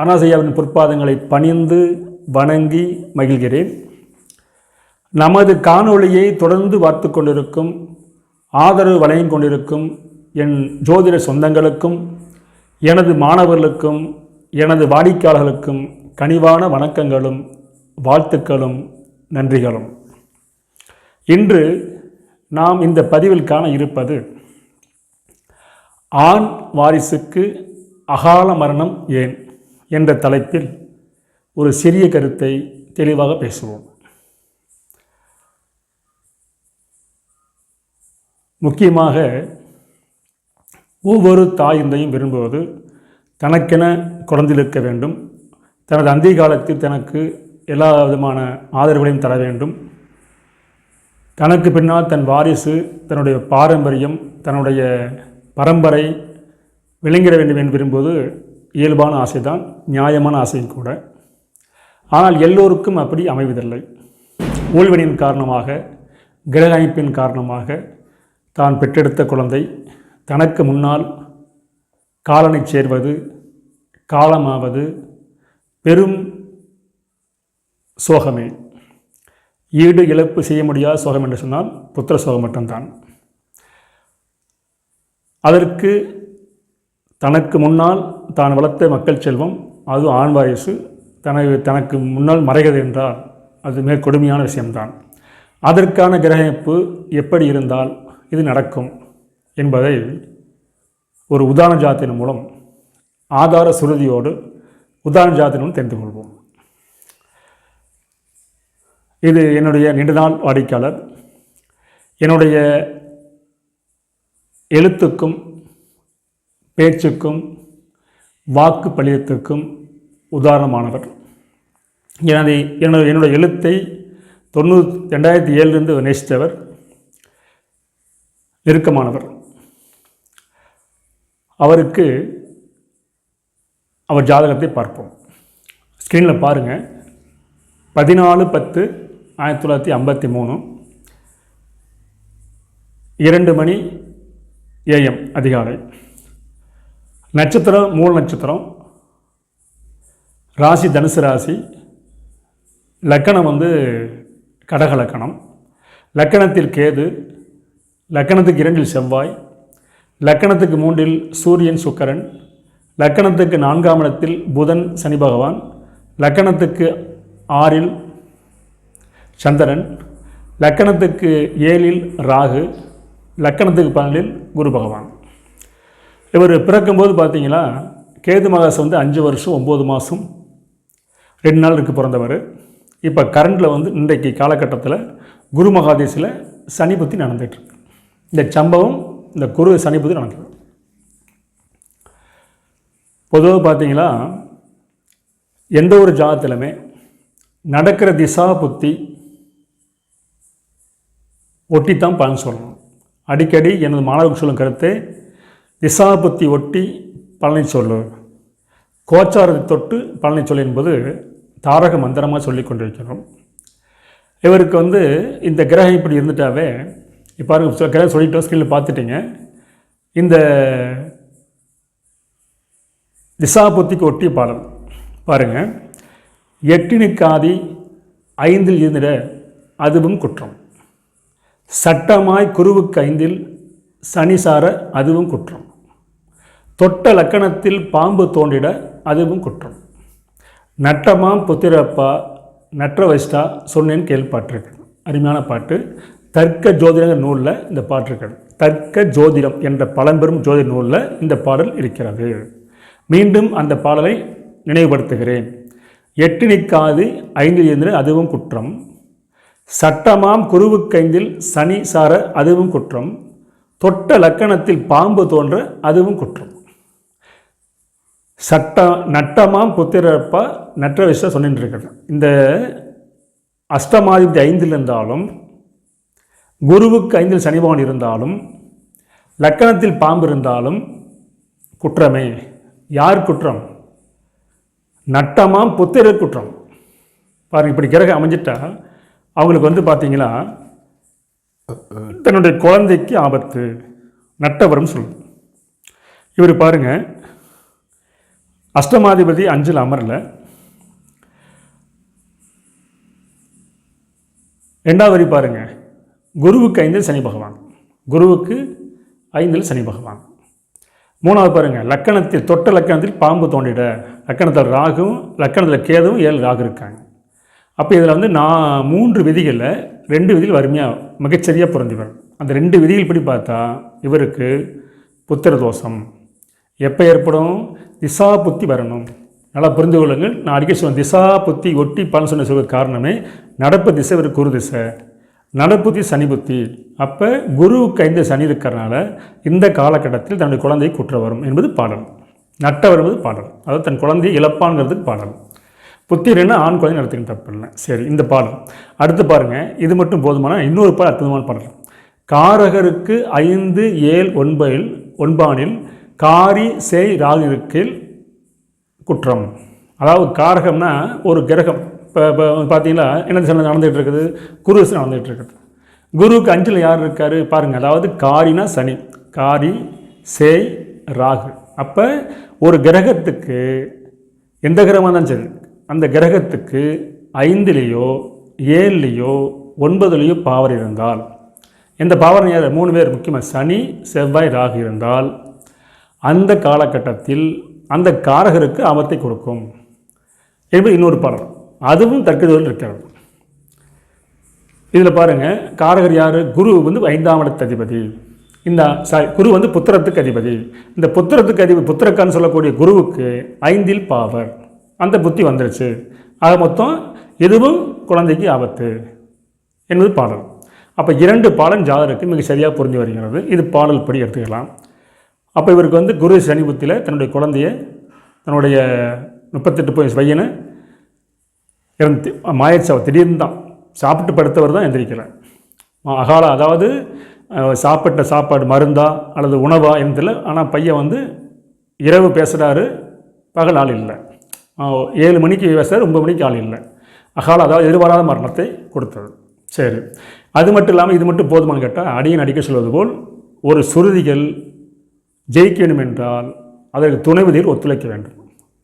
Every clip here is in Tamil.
அனாசையாவின் பொற்பாதங்களை பணிந்து வணங்கி மகிழ்கிறேன். நமது காணொளியை தொடர்ந்து பார்த்து கொண்டிருக்கும் ஆதரவு வழங்கிக் கொண்டிருக்கும் என் ஜோதிட சொந்தங்களுக்கும் எனது மாணவர்களுக்கும் எனது வாடிக்கையாளர்களுக்கும் கனிவான வணக்கங்களும் வாழ்த்துக்களும் நன்றிகளும். இன்று நாம் இந்த பதிவில் காண இருப்பது ஆண் வாரிசுக்கு அகால மரணம் ஏன்? என்ற தலைப்பில் ஒரு சிறிய கருத்தை தெளிவாக பேசுவோம். முக்கியமாக ஒவ்வொரு தாயிந்தையும் விரும்புவது தனக்கென குழந்தையிருக்க வேண்டும். தனது அந்திய காலத்தில் தனக்கு எல்லா விதமான ஆதரவுகளையும் தர வேண்டும். தனக்கு பின்னால் தன் வாரிசு தன்னுடைய பாரம்பரியம் தன்னுடைய பரம்பரை விளங்கிட வேண்டும் என்று விரும்புவது இயல்பான ஆசைதான் நியாயமான ஆசையும் கூட. ஆனால் எல்லோருக்கும் அப்படி அமைவதில்லை. ஊழ்வினின் காரணமாக கிரக அமைப்பின் காரணமாக தான் பெற்றெடுத்த குழந்தை தனக்கு முன்னால் காலனை சேர்வது காலமாவது பெரும் சோகமே. ஈடு இழப்பு செய்ய முடியாத சோகம் என்று சொன்னால் புத்திர சோகம் மட்டும்தான். அதற்கு தனக்கு முன்னால் தான் வளர்த்த மக்கள் செல்வம் அது ஆண் வாரிசு தனக்கு தனக்கு முன்னால் மறைகிறது என்றால் அது மிக கொடுமையான விஷயம்தான். அதற்கான கிரகிப்பு எப்படி இருந்தால் இது நடக்கும் என்பதை ஒரு உதாரண ஜாத்தின் மூலம் ஆதார சுருதியோடு உதாரண ஜாத்தின் தெரிந்து கொள்வோம். இது என்னுடைய நீண்ட நாள் வாடிக்கையாளர். என்னுடைய எழுத்துக்கும் பேச்சுக்கும் வாக்கு பழியத்துக்கும் உதாரணமானவர். எனது எனது என்னுடைய எழுத்தை தொண்ணூறு ரெண்டாயிரத்தி ஏழுலேருந்து நேசித்தவர் நெருக்கமானவர் அவருக்கு அவர் ஜாதகத்தை பார்ப்போம். ஸ்க்ரீனில் பாருங்கள் பதினாலு பத்து ஆயிரத்தி தொள்ளாயிரத்தி ஐம்பத்தி மூணு. இரண்டு மணி ஏஎம் அதிகாலை. நட்சத்திரம் மூல நட்சத்திரம் ராசி தனுசு ராசி லக்கணம் வந்து கடக லக்கணம். லக்கணத்தில் கேது லக்கணத்துக்கு இரண்டில் செவ்வாய் லக்கணத்துக்கு மூன்றில் சூரியன் சுக்கரன் லக்கணத்துக்கு நான்காம் இடத்தில் புதன் சனி பகவான் லக்கணத்துக்கு ஆறில் சந்திரன் லக்கணத்துக்கு ஏழில் ராகு லக்கணத்துக்கு பன்னெண்டில் குரு பகவான். இவர் பிறக்கும்போது பார்த்தீங்களா கேது மகாசம் வந்து அஞ்சு வருஷம் ஒம்பது மாதம் ரெண்டு நாள் இருக்கு பிறந்தவர். இப்போ கரண்டில் வந்து இன்றைக்கு காலகட்டத்தில் குரு மகாதேசில் சனி புத்தி நடந்துகிட்ருக்கு இந்த சம்பவம் இந்த குரு சனி புத்தி நடந்தது பொதுவாக பார்த்தீங்களா எந்த ஒரு ஜாதத்திலுமே நடக்கிற திசா புத்தி ஒட்டித்தான் பலன் சொல்லணும். அடிக்கடி எனது மாணவர்கள் சொல்லும் கருத்து திசாபுத்தி ஒட்டி பழனி சொல்லு கோச்சாரத்தை தொட்டு பழனி சொல் என்பது தாரக மந்திரமாக சொல்லி கொண்டிருக்கிறோம். இவருக்கு வந்து இந்த கிரகம் இப்படி இருந்துட்டாவே இப்போ கிரகம் சொல்லிட்டோம் ஸ்கிரீனில் பார்த்துட்டீங்க. இந்த திசாபுத்திக்கு ஒட்டிய பாடல் பாருங்கள் எட்டினுக்காதி ஐந்தில் இருந்திட அதுவும் குற்றம். சட்டமாய் குருவுக்கு ஐந்தில் சனிசார அதுவும் குற்றம். தொட்ட லக்கணத்தில் பாம்பு தோன்றிட அதுவும் குற்றம். நட்டமாம் புத்திரப்பா நற்ற வசிட்டா சொன்னேன் கேள்விப்பாட்டிருக்கேன் அருமையான பாட்டு. தர்க்க ஜோதிடங்கிற நூலில் இந்த பாட்டு இருக்கிறது தர்க்க ஜோதிடம் என்ற பழம்பெரும் ஜோதிட நூலில் இந்த பாடல் இருக்கிறது. மீண்டும் அந்த பாடலை நினைவுபடுத்துகிறேன். எட்டு நிற்காது ஐந்தில் இருந்து அதுவும் குற்றம். சட்டமாம் குருவுக்கைந்தில் சனி சார அதுவும் குற்றம். தொட்ட லக்கணத்தில் பாம்பு தோன்ற அதுவும் குற்றம். சட்ட நட்டமாம் புத்திரப்பா நற்ற விஷயம் சொல்லிட்டு இருக்கிறேன் இந்த அஷ்டமாதிபதி ஐந்தில் இருந்தாலும் குருவுக்கு ஐந்தில் சனி பகவான் இருந்தாலும் லக்கணத்தில் பாம்பு இருந்தாலும் குற்றமே. யார் குற்றம்? நட்டமாம் புத்திர குற்றம். பாருங்க இப்படி கிரகம் அமைஞ்சிட்டா அவங்களுக்கு வந்து பார்த்தீங்களா தன்னுடைய குழந்தைக்கு ஆபத்து நட்டவரம் சொல்லும் இவர் பாருங்கள் அஷ்டமாதிபதி அஞ்சில் அமரல. ரெண்டாவது வரி பாருங்க. குருவுக்கு ஐந்தில் சனி பகவான். குருவுக்கு ஐந்தில் சனி பகவான். மூணாவது பாருங்க. லக்கணத்தில் தொட்ட லக்கணத்தில் பாம்பு தோண்டிட. லக்கணத்தில் ராகும் லக்கணத்தில் கேதுவும் ஏழு ராகு இருக்காங்க. அப்போ இதில் வந்து நான் மூன்று விதிகளில் ரெண்டு விதிகள் வறுமையாக மிகச்சரியாக பொருந்தி அந்த ரெண்டு விதிகள் படி பார்த்தா இவருக்கு புத்திர தோஷம். எப்போ ஏற்படும்? திசா புத்தி வரணும். நல்லா புரிந்து கொள்ளுங்கள். நான் அடிக்க சொல்லுவேன் திசா புத்தி ஒட்டி பலன் சொன்ன சொல்வதற்கு காரணமே நடப்பு திசை ஒரு குரு திசை. நடப்புத்தி சனி புத்தி. அப்போ குருவுக்கு ஐந்து சனி இருக்கிறனால இந்த காலகட்டத்தில் தன்னுடைய குழந்தை குற்ற வரும் என்பது பாடல். நட்ட வருவது பாடல். அதாவது தன் குழந்தையை இழப்பாங்கிறதுக்கு பாடல். புத்திரன்னு ஆண் குழந்தை நடத்துக்கிற தப்பு இல்லை. சரி இந்த பாடல். அடுத்து பாருங்கள் இது மட்டும் போதுமான இன்னொரு பாடல் அற்புதமான பாடல். காரகருக்கு ஐந்து ஏழு ஒன்பதில் ஒன்பானில் காரி சேய் ராகுக்கில் குற்றம். அதாவது காரகம்னா ஒரு கிரகம். இப்போ இப்போ பார்த்தீங்கன்னா என்ன திசை நடந்துகிட்டு இருக்குது. குரு திசை நடந்துகிட்டு இருக்குது. குருவுக்கு அஞ்சில் யார் இருக்கார்? பாருங்கள் அதாவது காரினா சனி காரி சேய் ராகு. அப்போ ஒரு கிரகத்துக்கு எந்த கிரகமாக இருந்தாலும் சரி அந்த கிரகத்துக்கு ஐந்துலேயோ ஏழுலேயோ ஒன்பதுலேயோ பாவர் இருந்தால் எந்த பாவர் யார்? மூணு பேர். முக்கியமாக சனி செவ்வாய் ராகு இருந்தால் அந்த காலகட்டத்தில் அந்த காரகருக்கு ஆபத்தை கொடுக்கும். என்பது இன்னொரு பாடம் அதுவும் தற்கொலை இருக்கிறது. இதில் பாருங்கள் காரகர் யார்? குரு வந்து ஐந்தாம் இடத்து அதிபதி. இந்த சாரி குரு வந்து புத்திரத்துக்கு அதிபதி. இந்த புத்திரத்துக்கு அதிபதி புத்திரக்கான்னு சொல்லக்கூடிய குருவுக்கு ஐந்தில் பாவர். அந்த புத்தி வந்துருச்சு. ஆக மொத்தம் எதுவும் குழந்தைக்கு ஆபத்து என்பது பாடல். அப்போ இரண்டு பாடல் ஜாதருக்கு மிக சரியாக புரிஞ்சு வருகிறது. இது பாடல் படி எடுத்துக்கலாம். அப்போ இவருக்கு வந்து குரு சனி புத்தியில் தன்னுடைய குழந்தைய தன்னுடைய முப்பத்தெட்டு போய் பையனை இறந்து மாயிடுச்சு திடீர்னு தான் சாப்பிட்டு படுத்தவர் தான் எந்திரிக்கலை அகால அதாவது சாப்பிட்ட சாப்பாடு மருந்தா அல்லது உணவா என்று தெரியல ஆனால் பையன் வந்து இரவு பேசுகிறாரு பகல் ஆள் இல்லை. ஏழு மணிக்கு பேசுகிறார் ஒம்பது மணிக்கு ஆள் இல்லை. அகால அதாவது எதிர்பாராத மரணத்தை கொடுத்தது. சரி. அது மட்டும் இல்லாமல் இது மட்டும் போதுமான்னு கேட்டால் அடியன் அடிக்க சொல்வது போல் ஒரு சுருதிகள் ஜெயிக்க வேண்டும் என்றால் அதற்கு துணைவதில் ஒத்துழைக்க வேண்டும்.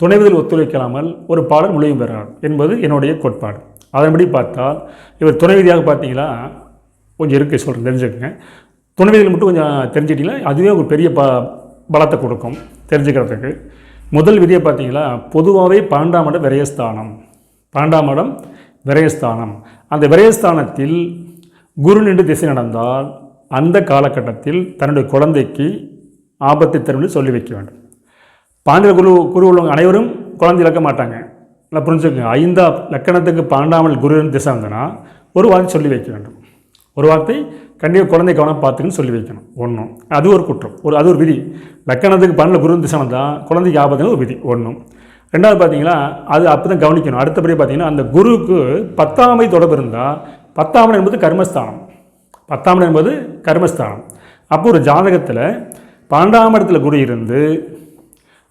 துணைவதில் ஒத்துழைக்காமல் ஒரு பாடல் முழுமையும் பெறார் என்பது என்னுடைய கோட்பாடு. அதன்படி பார்த்தால் இவர் துணைவிதியாக பார்த்தீங்களா? கொஞ்சம் இருக்குது சொல்கிறேன் தெரிஞ்சுக்கங்க. துணைவிதிகள் மட்டும் கொஞ்சம் தெரிஞ்சிட்டிங்களா? அதுவே ஒரு பெரிய ப பலத்தை கொடுக்கும் தெரிஞ்சுக்கிறதுக்கு. முதல் விதியை பார்த்தீங்களா? பொதுவாகவே பன்னெண்டாம் விரயஸ்தானம். பன்னெண்டாம் விரயஸ்தானம். அந்த விரயஸ்தானத்தில் குரு நின்று திசை நடந்தால் அந்த காலகட்டத்தில் தன்னுடைய குழந்தைக்கு ஆபத்தை தரும் என்று சொல்லி வைக்க வேண்டும். பாண்டிய குரு குரு உள்ளவங்க அனைவரும் குழந்தை இழக்க மாட்டாங்க. நல்லா புரிஞ்சுக்கோங்க. ஐந்தா லக்கணத்துக்கு பாண்டாமல் குரு திசை வந்தனா ஒரு வார்த்தை சொல்லி வைக்க வேண்டும். ஒரு வார்த்தை கண்டிப்பாக குழந்தை கவனம் பார்த்துக்குன்னு சொல்லி வைக்கணும். ஒன்றும் அது ஒரு குற்றம். ஒரு அது ஒரு விதி. லக்கணத்துக்கு பன்னெண்டு குரு திசை வந்தால் குழந்தைக்கு ஆபத்துன்னு ஒரு விதி. ஒன்றும் ரெண்டாவது பார்த்தீங்கன்னா அது அப்போ தான் கவனிக்கணும். அடுத்தபடி பார்த்தீங்கன்னா அந்த குருவுக்கு பத்தாமை தொடர்பு இருந்தால் பத்தாம் என்பது கர்மஸ்தானம். பத்தாம் என்பது கர்மஸ்தானம். அப்போ ஒரு ஜாதகத்தில் பன்னெண்டாம் இடத்துல குரு இருந்து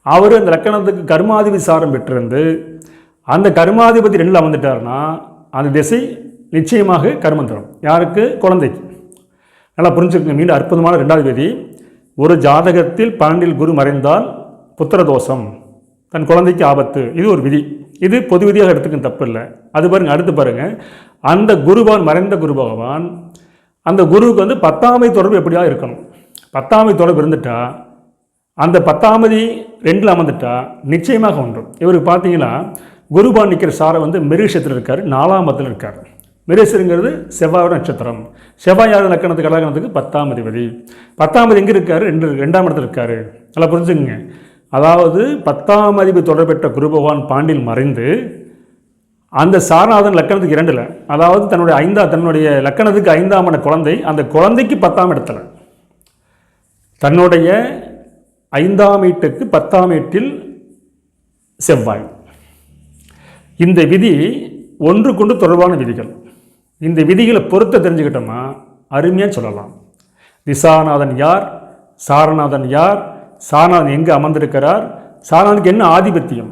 அவர் அந்த லக்கணத்துக்கு கர்மாதிபதி சாரம் பெற்றிருந்து அந்த கர்மாதிபதி ரெண்டில் வந்துட்டாருன்னா அந்த திசை நிச்சயமாக கர்மம் தரும் யாருக்கு? குழந்தைக்கு. நல்லா புரிஞ்சுக்கங்க மீண்டும் அற்புதமான ரெண்டாவது விதி. ஒரு ஜாதகத்தில் பன்னெண்டில் குரு மறைந்தால் புத்திர தோஷம் தன் குழந்தைக்கு ஆபத்து. இது ஒரு விதி. இது பொது விதியாக எடுத்துக்கும் தப்பு இல்லை. அது பாருங்க அடுத்து பாருங்கள் அந்த குருவான் மறைந்த குரு பகவான் அந்த குருவுக்கு வந்து பத்தாமை தொடர்பு எப்படியா இருக்கணும்? பத்தாமை தொடர்பு இருந்துட்டா அந்த பத்தாமதி ரெண்டில் அமர்ந்துட்டா நிச்சயமாக ஒன்றும் இவருக்கு பார்த்தீங்கன்னா குருபான் நிற்கிற சாரை வந்து மிருகஷத்தில் இருக்கார் நாலாம் பத்தில் இருக்கார். மிருகசருங்கிறது செவ்வாயோட நட்சத்திரம். செவ்வாய் யார்? லக்கணத்துக்கு கடகணத்துக்கு பத்தாம் அதிபதி. பத்தாம் எங்கே இருக்கார்? ரெண்டு ரெண்டாம் இடத்துல இருக்கார். நல்லா புரிஞ்சுங்க அதாவது பத்தாம் அதிபதி தொடர்பெற்ற குரு பகவான் பாண்டில் மறைந்து அந்த சாரநாதன் லக்கணத்துக்கு இரண்டில் அதாவது தன்னுடைய ஐந்தா தன்னுடைய லக்கணத்துக்கு ஐந்தாம் குழந்தை அந்த குழந்தைக்கு பத்தாம் இடத்துல. தன்னுடைய ஐந்தாம் வீட்டுக்கு பத்தாம் வீட்டில் செவ்வாய். இந்த விதி ஒன்றுக்கொண்டு தொடர்பான விதிகள். இந்த விதிகளை பொறுத்த தெரிஞ்சுக்கிட்டோமா? அருமையாக சொல்லலாம். திசாநாதன் யார்? சாரநாதன் யார்? சாரநாதன் எங்கே அமர்ந்திருக்கிறார்? சாரநாதனுக்கு என்ன ஆதிபத்தியம்?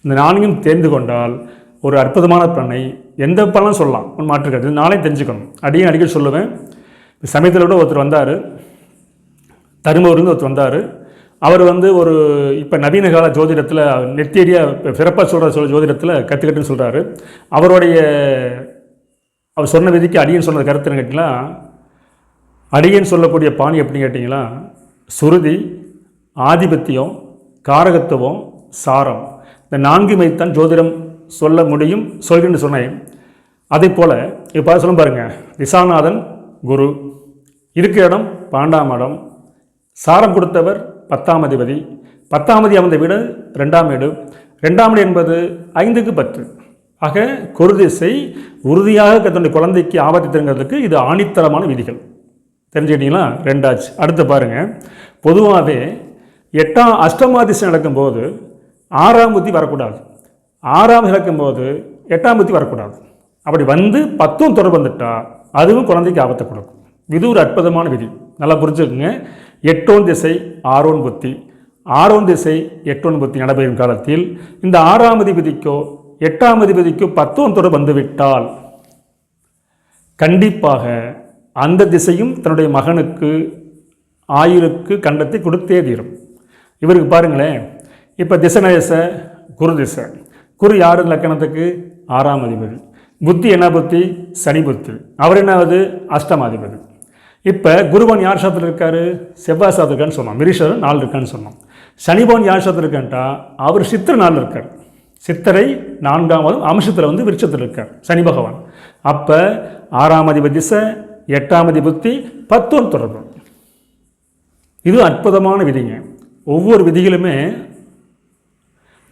இந்த நான்கையும் தெரிந்து கொண்டால் ஒரு அற்புதமான பலனை எந்த பலனும் சொல்லலாம். ஒன்று மாற்றுக்கிறது நானே தெரிஞ்சுக்கணும். அடியும் அடிக்கடி சொல்லுவேன். சமயத்தில் கூட ஒருத்தர் வந்தார். தருமபுரிந்து ஒருத்தர் வந்தார். அவர் வந்து ஒரு இப்போ நவீன கால ஜோதிடத்தில் நெத்தேரியாக சிறப்பாக சொல்கிற சொல் ஜோதிடத்தில் கற்றுக்கிட்டுன்னு சொல்கிறாரு அவருடைய அவர் சொன்ன விதிக்கு அடியன் சொன்ன கருத்துன்னு கேட்டிங்களா? அடியன் சொல்லக்கூடிய பாணி எப்படின்னு கேட்டிங்களா? சுருதி ஆதிபத்தியம் காரகத்துவம் சாரம். இந்த நான்கு மைத்தான் ஜோதிடம் சொல்ல முடியும் சொல்கிறேன்னு சொன்னேன். அதே போல் இப்போ சொல்ல பாருங்கள் திசாநாதன் குரு. இருக்கிற இடம் பாண்டாம் இடம் சாரம் கொடுத்தவர் பத்தாம் அதிபதி. பத்தாம் அதி அமர்ந்த வீடு ரெண்டாம் வீடு. ரெண்டாம் வீடு என்பது ஐந்துக்கு பத்து ஆக குருதிசை உறுதியாக தன்னுடைய குழந்தைக்கு ஆபத்து தருங்கிறதுக்கு இது ஆணித்தரமான விதிகள். தெரிஞ்சுக்கிட்டீங்களா? ரெண்டாச்சு. அடுத்து பாருங்கள் பொதுவாகவே எட்டாம் அஷ்டமாதிசை நடக்கும்போது ஆறாம் புத்தி வரக்கூடாது. ஆறாம் இழக்கும்போது எட்டாம் புத்தி வரக்கூடாது. அப்படி வந்து பத்தும் தொடர்பு வந்துட்டால் அதுவும் குழந்தைக்கு ஆபத்தை கொடுக்கும். இது ஒரு அற்புதமான விதி. நல்லா புரிஞ்சுக்குங்க. எட்டோன் திசை ஆரோன் புத்தி. ஆரோன் திசை எட்டோன் புத்தி நடைபெறும் காலத்தில் இந்த ஆறாம் அதிபதிக்கோ எட்டாம் அதிபதிக்கோ பத்தோன் தொடர் வந்துவிட்டால் கண்டிப்பாக அந்த திசையும் தன்னுடைய மகனுக்கு ஆயுளுக்கு கண்டத்தை கொடுத்தே தீரும். இவருக்கு பாருங்களேன் இப்போ திசநேச குரு திசை. குரு யார் லக்கணத்துக்கு? ஆறாம் அதிபதி. புத்தி என்ன புத்தி? சனி புத்தி. அவர் என்னாவது அஷ்டமாதிபதி. இப்போ குருவன் யார் சாதத்தில் இருக்காரு? செவ்வாய் சாதம் இருக்கான்னு சொன்னோம். மிரிஷர் நாள் இருக்கான்னு சொன்னோம். சனிபவன் யார் சாதத்தில் இருக்கான்ட்டா அவர் சித்திர நாள் இருக்கார். சித்தரை நான்காவது அம்சத்தில் வந்து விருட்சத்தில் இருக்கார். சனி பகவான். அப்போ ஆறாம் அதிபதி திசை எட்டாம் அதிபதி பத்தோன் தொடர்பு. இது அற்புதமான விதிங்க. ஒவ்வொரு விதிகளுமே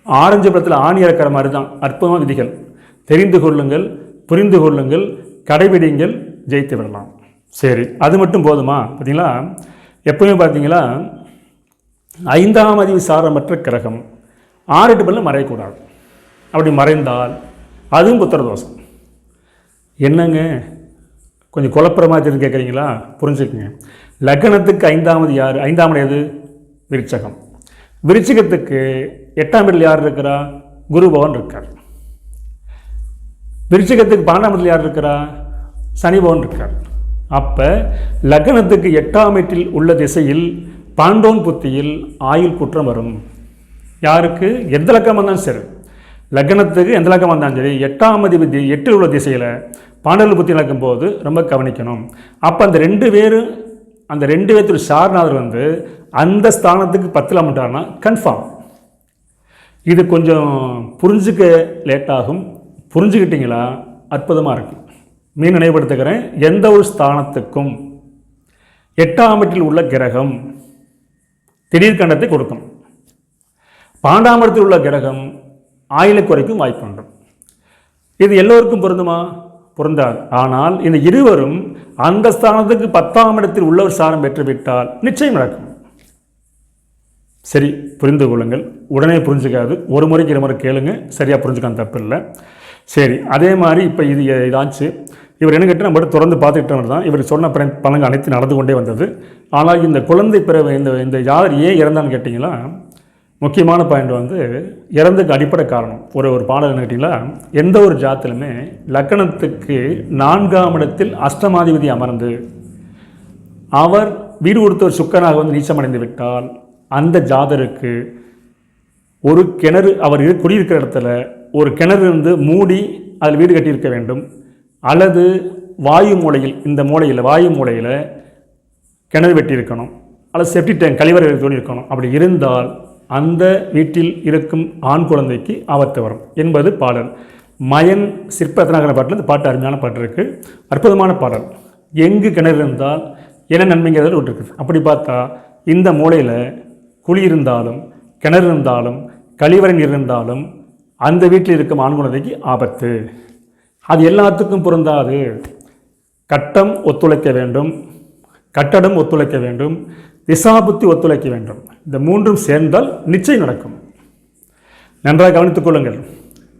ஆரஞ்சு படத்தில் ஆணி இறக்கிற மாதிரி தான் அற்புதமான விதிகள். தெரிந்து கொள்ளுங்கள் புரிந்து கொள்ளுங்கள் கடைபிடிங்கள் ஜெயித்து விடலாம். சரி அது மட்டும் போதுமா? பார்த்தீங்களா எப்பவுமே பார்த்தீங்களா ஐந்தாம் அறிவு சாரமற்ற கிரகம். ஆறு எட்டு பல்ல மறையக்கூடாது. அப்படி மறைந்தால் அதுவும் புத்திர தோஷம் என்னங்க? கொஞ்சம் குழப்புற மாதிரி கேட்குறீங்களா புரிஞ்சுக்குங்க. லக்னத்துக்கு ஐந்தாவது யார்? ஐந்தாம் எது? விருச்சகம். விருச்சிகத்துக்கு எட்டாம் இடத்தில் யார் இருக்கிறா? குரு பவன் இருக்கார். விருச்சிகத்துக்கு பன்னெண்டாம் இடத்தில் யார் இருக்கிறா? சனி பவன் இருக்கார். அப்போ லக்னத்துக்கு எட்டாம் வீட்டில் உள்ள திசையில் பாண்டோன் புத்தியில் ஆயுள் குற்றம் வரும். யாருக்கு? எந்த லக்கம் வந்தாலும் சரி. லக்னத்துக்கு எந்த லக்கம் வந்தாலும் சரி எட்டாம் அதிபதி எட்டில் உள்ள திசையில் பாண்டல் புத்தி நடக்கும் போது ரொம்ப கவனிக்கணும். அப்போ அந்த ரெண்டு பேரும் அந்த ரெண்டு பேர்த்து சாரநாதர் வந்து அந்த ஸ்தானத்துக்கு பத்தில் அமட்டார்னா கன்ஃபார்ம் இது கொஞ்சம் புரிஞ்சுக்க லேட்டாகும் புரிஞ்சுக்கிட்டிங்களா? அற்புதமாக இருக்கும் மீன் நினைவுபடுத்துகிறேன். எந்த ஒரு ஸ்தானத்துக்கும் எட்டாம் வீட்டில் உள்ள கிரகம் திடீர் கண்டத்தை கொடுக்கும். பாண்டாமரத்தில் உள்ள கிரகம் ஆயிலை குறைக்கும் வாய்ப்புண்டு இது எல்லோருக்கும் பொருந்துமா? பொருந்தாது. ஆனால் இந்த இருவரும் அந்த ஸ்தானத்துக்கு பத்தாம் இடத்தில் உள்ளவர் ஸ்தானம் பெற்றுவிட்டால் நிச்சயம் நடக்கும். சரி புரிந்து கொள்ளுங்கள். உடனே புரிஞ்சுக்காது. ஒரு முறைக்கு இரு முறை கேளுங்க. சரியாக புரிஞ்சுக்கான் தப்பு இல்லை சரி அதே மாதிரி இப்போ இது இதாச்சு. இவர் என்ன கேட்டு நம்ம தொடர்ந்து பார்த்துக்கிட்டவர் தான் இவர் சொன்ன பலங்கள் அனைத்து நடந்து கொண்டே வந்தது. ஆனால் இந்த குழந்தை பிறவை இந்த இந்த யார் ஏன் இறந்தான்னு கேட்டிங்கன்னா முக்கியமான பாயிண்ட் வந்து இறந்துக்கு அடிப்படை காரணம். ஒரு ஒரு பாடல் கேட்டிங்களா எந்த ஒரு ஜாத்திலுமே லக்கணத்துக்கு நான்காம் இடத்தில் அஷ்டமாதிபதி அமர்ந்து அவர் வீடு கொடுத்தவர் சுக்கனாக வந்து நீச்சமடைந்து விட்டால் அந்த ஜாதருக்கு ஒரு கிணறு அவர் குடியிருக்கிற இடத்துல ஒரு கிணறு இருந்து மூடி அதில் வீடு கட்டியிருக்க வேண்டும். அல்லது வாயு மூலையில் இந்த மூலையில் வாயு மூலையில் கிணறு வெட்டியிருக்கணும். அல்லது செப்டி டேங்க் கழிவறை இருக்கணும் அப்படி இருந்தால் அந்த வீட்டில் இருக்கும் ஆண் குழந்தைக்கு ஆபத்து வரும் என்பது பாடல். மயன் சிற்ப ரத்னாகரன் பாட்டில் இந்த பாட்டு அருமையான பாட்டு இருக்குது அற்புதமான பாடல். எங்கு கிணறு இருந்தால் என்ன நன்மைங்கிறது விட்டுருக்குது அப்படி பார்த்தா இந்த மூலையில் குழி இருந்தாலும் கிணறு இருந்தாலும் கழிவறை நீர் இருந்தாலும் அந்த வீட்டில் இருக்கும் ஆண் குழந்தைக்கு ஆபத்து. அது எல்லாத்துக்கும் பொருந்தாது. கட்டம் ஒத்துழைக்க வேண்டும். கட்டடம் ஒத்துழைக்க வேண்டும். திசாபுத்தி ஒத்துழைக்க வேண்டும். இந்த மூன்றும் சேர்ந்தால் நிச்சயம் நடக்கும். நன்றாக கவனித்துக் கொள்ளுங்கள்.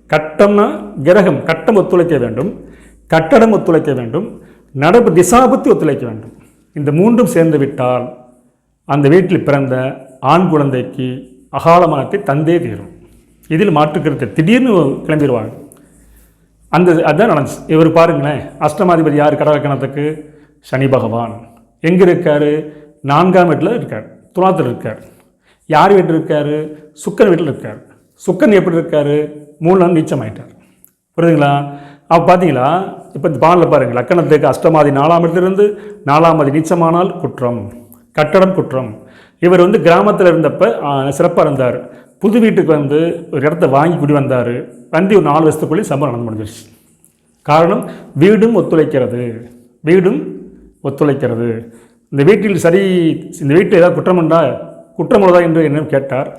கட்டம்னா கிரகம் கட்டம் ஒத்துழைக்க வேண்டும். கட்டடம் ஒத்துழைக்க வேண்டும். நடப்பு திசாபுத்தி ஒத்துழைக்க வேண்டும். இந்த மூன்றும் சேர்ந்து விட்டால் அந்த வீட்டில் பிறந்த ஆண் குழந்தைக்கு அகாலமானத்தை தந்தே தீரும். இதில் மாற்றுக்கிறது திடீர்னு கிளம்பிடுவாங்க அந்த அதான் நடந்துச்சு. இவர் பாருங்களேன் அஷ்டமாதிபதி யார்? கடகக்கணத்துக்கு சனி பகவான். எங்கே இருக்கார்? நான்காம் வீட்டில் இருக்கார். துலாத்தில் இருக்கார். யார் வீட்டில் இருக்கார்? சுக்கன் வீட்டில் இருக்கார். சுக்கன் எப்படி இருக்கார்? மூணு நீச்சம் நீச்சமாயிட்டார். புரியுதுங்களா? அப்போ பார்த்தீங்களா இப்போ இந்த பாடலில் பாருங்கள் லக்கணத்துக்கு அஷ்டமாதி நாலாம் இடத்திலிருந்து நாலாம் மதி நீச்சமானால் குற்றம் கட்டடம் குற்றம். இவர் வந்து கிராமத்தில் இருந்தப்போ சிறப்பாக இருந்தார். புது வீட்டுக்கு வந்து ஒரு இடத்த வாங்கி குடி வந்தார். வந்து ஒரு நாலு வருஷத்துக்குள்ளேயே சம்பளம் நடந்து முடிஞ்சிருச்சு. காரணம் வீடும் ஒத்துழைக்கிறது. வீடும் ஒத்துழைக்கிறது. இந்த வீட்டில் சரி இந்த வீட்டில் ஏதாவது குற்றம் உண்டா? குற்றம் உள்ளதா என்று என்னிடம் கேட்டார்.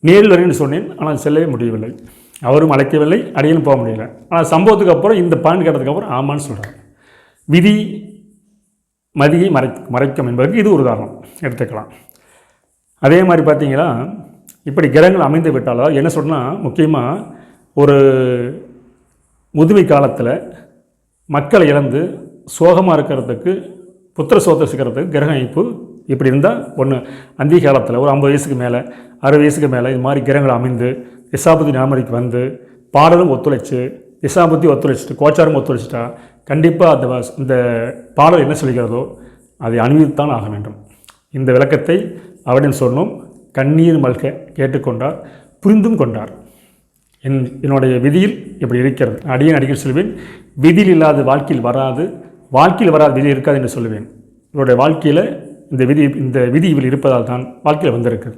நேரில் வரேன்னு சொன்னேன். ஆனால் செல்லவே முடியவில்லை. அவரும் அழைக்கவில்லை. அடையிலும் போக முடியல. ஆனால் சம்பவத்துக்கு அப்புறம் இந்த பாயிண்ட் கேட்டதுக்கப்புறம் ஆமான்னு சொல்கிறார் விதி மதியை மறை மறைக்கும் என்பதற்கு இது ஒரு உதாரணம். எடுத்துக்கலாம். அதே மாதிரி பார்த்தீங்கன்னா இப்படி கிரகங்கள் அமைந்து விட்டாலோ என்ன சொன்னால் முக்கியமாக ஒரு முதுமை காலத்தில் மக்களை இழந்து சோகமாக இருக்கிறதுக்கு புத்திர சோதரிக்கிறதுக்கு சிக்கிறதுக்கு கிரக அமைப்பு இப்படி இருந்தால் ஒன்று அந்திய காலத்தில் ஒரு ஐம்பது வயசுக்கு மேலே அறுபது வயசுக்கு மேலே இது மாதிரி கிரகங்கள் அமைந்து திசாபுத்தி ஞாபகத்துக்கு வந்து பாடலும் ஒத்துழைச்சு திசாபத்தி ஒத்துழைச்சிட்டு கோச்சாரம் ஒத்துழைச்சிட்டா கண்டிப்பாக அந்த இந்த பாடல் என்ன சொல்கிறதோ அதை அணிவித்தான் ஆக வேண்டும். இந்த விளக்கத்தை அவரிடம் சொன்னோம். கண்ணீர் மல்க கேட்டுக்கொண்டார் புரிந்தும் கொண்டார். என் என்னுடைய விதியில் இப்படி இருக்கிறது. அடியேன் அடிக்கடி சொல்வேன் விதியில் இல்லாத வாழ்க்கையில் வராது வாழ்க்கையில் வராத விதி இருக்காது என்று சொல்லுவேன் இவருடைய வாழ்க்கையில் இந்த விதி இந்த விதி இவள் இருப்பதால் தான் வாழ்க்கையில் வந்திருக்கு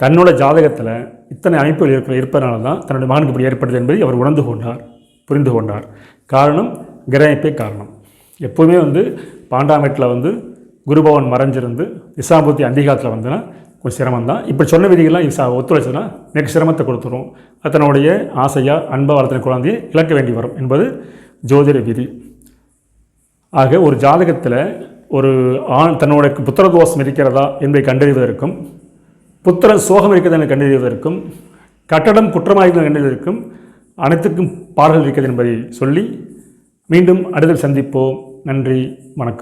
தன்னோட ஜாதகத்தில் இத்தனை அமைப்புகள் இருக்க இருப்பதனால தான் தன்னுடைய மகனுக்கு இப்படி ஏற்படுது என்பதை அவர் உணர்ந்து கொண்டார் புரிந்து கொண்டார். காரணம் கிரகப்பே காரணம். எப்போவுமே வந்து பாண்டாமேட்டில் வந்து குருபவன் மறைஞ்சிருந்து இசாபூத்தி அந்திகாலத்தில் வந்தனா கொஞ்சம் சிரமம் தான் இப்போ சொன்ன விதிகள்லாம் இசா ஒத்துழைச்சதுன்னா நெக்ஸ்ட் சிரமத்தை கொடுத்துரும். அத்தனுடைய ஆசையாக அன்பாக வளர்த்தின குழந்தையை இழக்க வேண்டி வரும் என்பது ஜோதிட விதி. ஆக ஒரு ஜாதகத்தில் ஒரு ஆண் தன்னோட புத்திர தோஷம் இருக்கிறதா என்பதை கண்டறிவதற்கும் புத்திர சோகம் இருக்கிறது என கண்டறிவதற்கும் கட்டடம் குற்றமாக கண்டறிவதற்கும் அனைத்துக்கும் பாடல்கள் இருக்கிறது என்பதை சொல்லி மீண்டும் அடுத்த சந்திப்போம். நன்றி வணக்கம்.